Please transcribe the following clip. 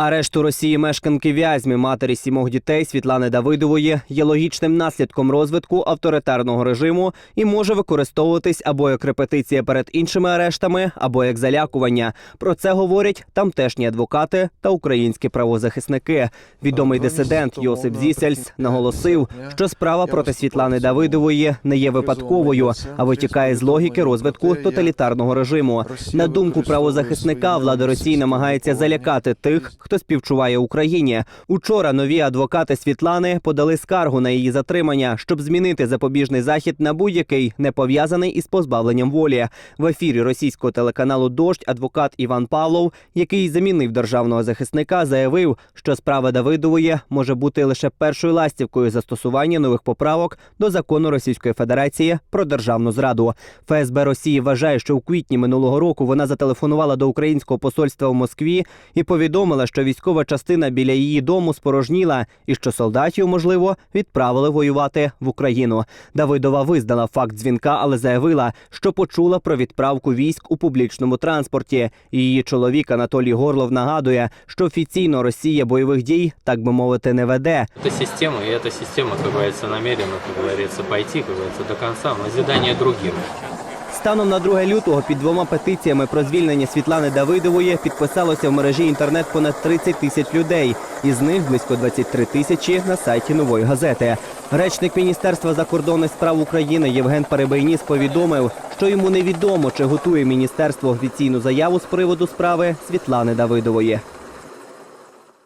Арешт у Росії мешканки Вязьми, матері сімох дітей Світлани Давидової, є логічним наслідком розвитку авторитарного режиму і може використовуватись або як репетиція перед іншими арештами, або як залякування. Про це говорять тамтешні адвокати та українські правозахисники. Відомий дисидент Йосип Зісельс наголосив, що справа проти Світлани Давидової не є випадковою, а витікає з логіки розвитку тоталітарного режиму. На думку правозахисника, влада Росії намагається залякати тих, хто співчуває Україні. Учора нові адвокати Світлани подали скаргу на її затримання, щоб змінити запобіжний захід на будь-який не пов'язаний із позбавленням волі. В ефірі російського телеканалу Дождь адвокат Іван Павлов, який замінив державного захисника, заявив, що справа Давидової може бути лише першою ластівкою застосування нових поправок до закону Російської Федерації про державну зраду. ФСБ Росії вважає, що у квітні минулого року вона зателефонувала до українського посольства в Москві і повідомила, що військова частина біля її дому спорожніла і що солдатів, можливо, відправили воювати в Україну. Давидова визнала факт дзвінка, але заявила, що почула про відправку військ у публічному транспорті. Її чоловік Анатолій Горлов нагадує, що офіційно Росія бойових дій, так би мовити, не веде. Это система, и эта система, как говорится, намерена, как говорится, пойти, как говорится, до конца, в назидание другим. Станом на 2 лютого під двома петиціями про звільнення Світлани Давидової підписалося в мережі інтернет понад 30 тисяч людей. Із них близько 23 тисячі на сайті нової газети. Речник Міністерства закордонних справ України Євген Перебийніс повідомив, що йому невідомо, чи готує міністерство офіційну заяву з приводу справи Світлани Давидової.